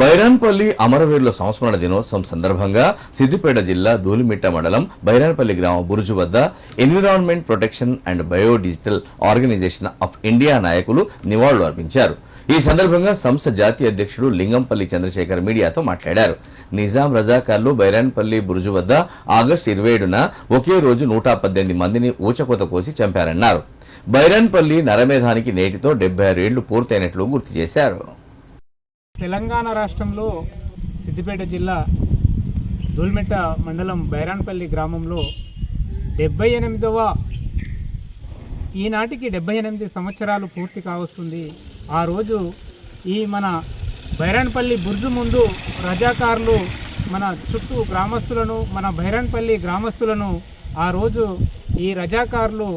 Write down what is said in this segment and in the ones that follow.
బైరాన్పల్లి అమరవీరుల సంస్మరణ దినోత్సవం సందర్భంగా సిద్దిపేట జిల్లా ధూలిమిట్ట మండలం బైరాన్పల్లి గ్రామం బురుజు వద్ద environment protection and biodigital organisation of India నాయకులు నివాళులు అర్పించారు. ఈ సందర్భంగా సంస్థ జాతీయ అధ్యక్షుడు లింగంపల్లి చంద్రశేఖర్ మీడియాతో మాట్లాడారు. నిజాం రజాకార్లు బైరాన్పల్లి బురుజు వద్ద ఆగస్టు ఇరవై ఏడున ఒకే రోజు నూట పద్దెనిమిది మందిని ఊచకోత కోసి చంపారన్నారు. బైరాన్పల్లి నరమేధానికి నేటితో డెబ్బై ఆరు ఏళ్ళు పూర్తయినట్లు గుర్తు చేశారు. తెలంగాణ రాష్ట్రంలో సిద్దిపేట జిల్లా దూల్మెట్ట మండలం బైరాన్పల్లి గ్రామంలో డెబ్బై ఎనిమిదవ ఈనాటికి డెబ్బై ఎనిమిది సంవత్సరాలు పూర్తి కావస్తుంది. ఆ రోజు ఈ మన బైరాన్పల్లి బుర్జు ముందు రజాకారులు మన చుట్టూ గ్రామస్తులను మన బైరాన్పల్లి గ్రామస్తులను ఆ రోజు ఈ రజాకారులు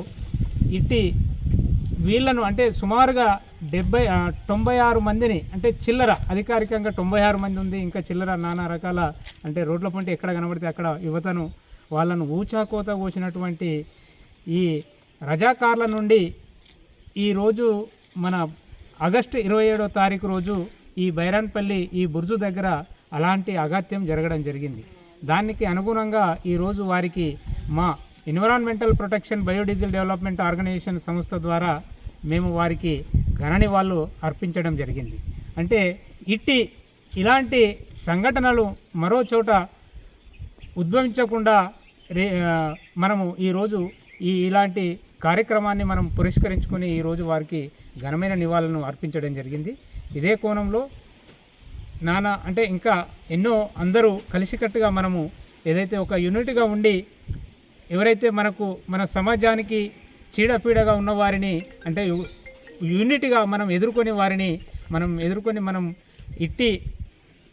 ఇట్టి వీళ్ళను అంటే సుమారుగా డెబ్బై తొంభై ఆరు మందిని అంటే చిల్లర అధికారికంగా తొంభై ఆరు మంది ఉంది ఇంకా చిల్లర నానా రకాల అంటే రోడ్ల పంట ఎక్కడ కనబడితే అక్కడ యువతను వాళ్ళను ఊచాకోత కోసినటువంటి ఈ రజాకార్ల నుండి ఈరోజు మన ఆగస్టు ఇరవై ఏడో తారీఖు రోజు ఈ బైరాన్పల్లి ఈ బుర్జు దగ్గర అలాంటి అగత్యం జరగడం జరిగింది. దానికి అనుగుణంగా ఈరోజు వారికి మా environmental protection biodiesel development organisation సంస్థ ద్వారా మేము వారికి ఘనని వాళ్ళు అర్పించడం జరిగింది. అంటే ఇట్టి ఇలాంటి సంఘటనలు మరో చోట ఉద్భవించకుండా రే మనము ఈరోజు ఈ ఇలాంటి కార్యక్రమాన్ని మనం పురస్కరించుకొని ఈరోజు వారికి ఘనమైన నివాళులను అర్పించడం జరిగింది. ఇదే కోణంలో నానా అంటే ఇంకా ఎన్నో అందరూ కలిసికట్టుగా మనము ఏదైతే ఒక యూనిట్గా ఉండి ఎవరైతే మనకు మన సమాజానికి చీడపీడగా ఉన్న వారిని అంటే యూనిట్గా మనం ఎదుర్కొని వారిని మనం ఎదుర్కొని మనం ఇట్టి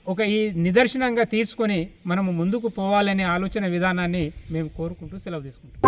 ఒక ఈ నిదర్శనంగా తీసుకొని మనము ముందుకు పోవాలనే ఆలోచన విధానాన్ని మేము కోరుకుంటూ సెలవు తీసుకుంటాం